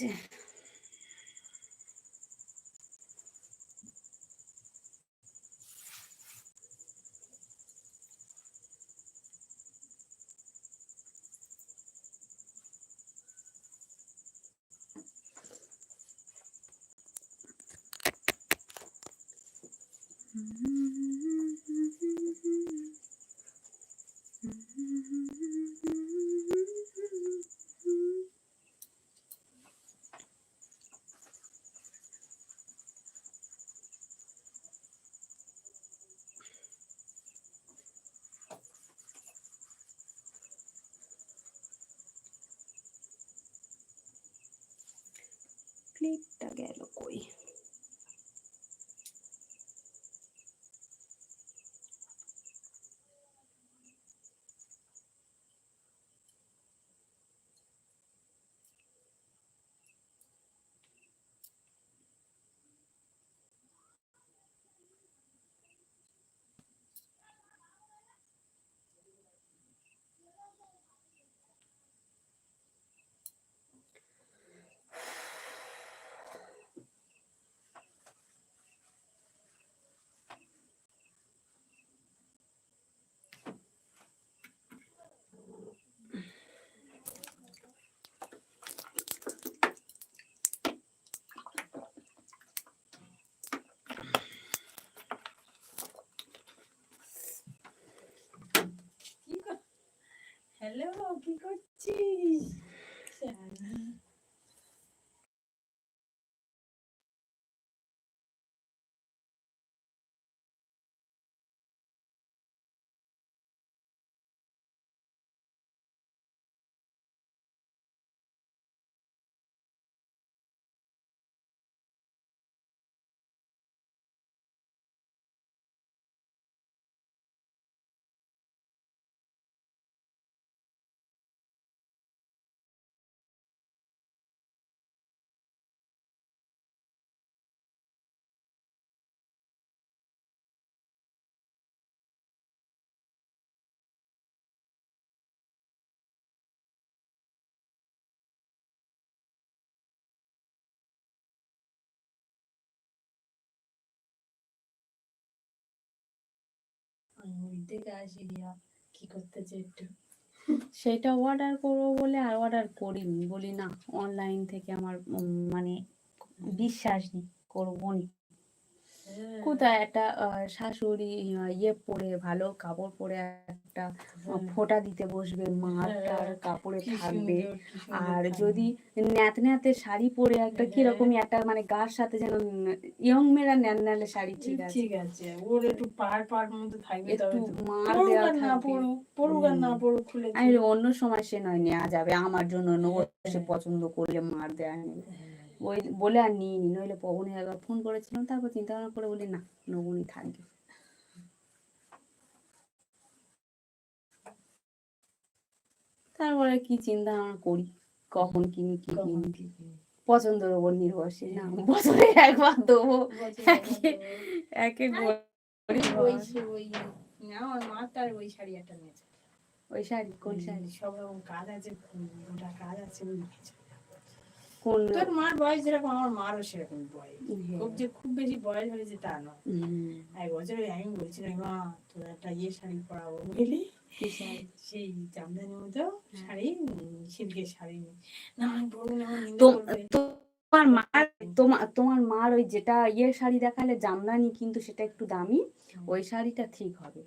আছে Conflita Gelo Koi. Hello কি করছিস ওই থেকে আসি কি একটু? সেটা অর্ডার করব বলে আর অর্ডার করিনি। বলি না অনলাইন থেকে আমার মানে বিশ্বাস নেই, করব নি। কোথায় একটা শাশুড়ি ইয়ে পরে ভালো কাপড় পরে একটা ফোঁটা দিতে বসবে মার তার কাপড়ে হ্যাঁ। থাকবে আর যদি ন্যাত ন্যাতে শাড়ি পরে একটা কিরকমই একটা মানে গার সাথে যেন ইয়ং মেয়েরা ন্যান ন্যালে শাড়ি ঠিক আছে ঠিক আছে ওর একটু পার পার মধ্যে থাকবে একটু মার দেওয়া থাকবে পড়ুক আর না। পড়ুক খুলে আমি অন্য সময় সে নয় নেওয়া যাবে আমার জন্য নেব সে হ্যাঁ। পছন্দ করলে মার দেয়া হ্যাঁ। ওই বলে আর নিই নি নইলে পবনে একবার ফোন করেছিলাম তারপর চিন্তা ভাবনা করে বলি না নবনী থাকবে। তারপরে কি চিন্তা ভাবনা করি কখন কিনি কি কিনি? পছন্দের ওপর নির্ভরশীল। না বছরে একবার দেবো একে একে ওই শাড়ি একটা নিয়েছে। ওই শাড়ি কোন শাড়ি? সব রকম কাজ আছে কাজ আছে। কোন তোর মার বয়স যেরকম আমার মারও সেরকম বয়স। হ্যাঁ। খুব যে খুব বেশি বয়স হয়েছে তা নয়। এক বছরে আমি বলছিলাম মা তোর একটা ইয়ে শাড়ি পরাবো বুঝলি? সেই জামদানি মতো শাড়ি সিল্কের শাড়ি। না আমি পরবো তোমার মার তোমার তোমার মার ওই যেটা ইয়ে শাড়ি দেখালে জামদানি কিন্তু সেটা একটু দামি ওই শাড়িটা ঠিক হবে।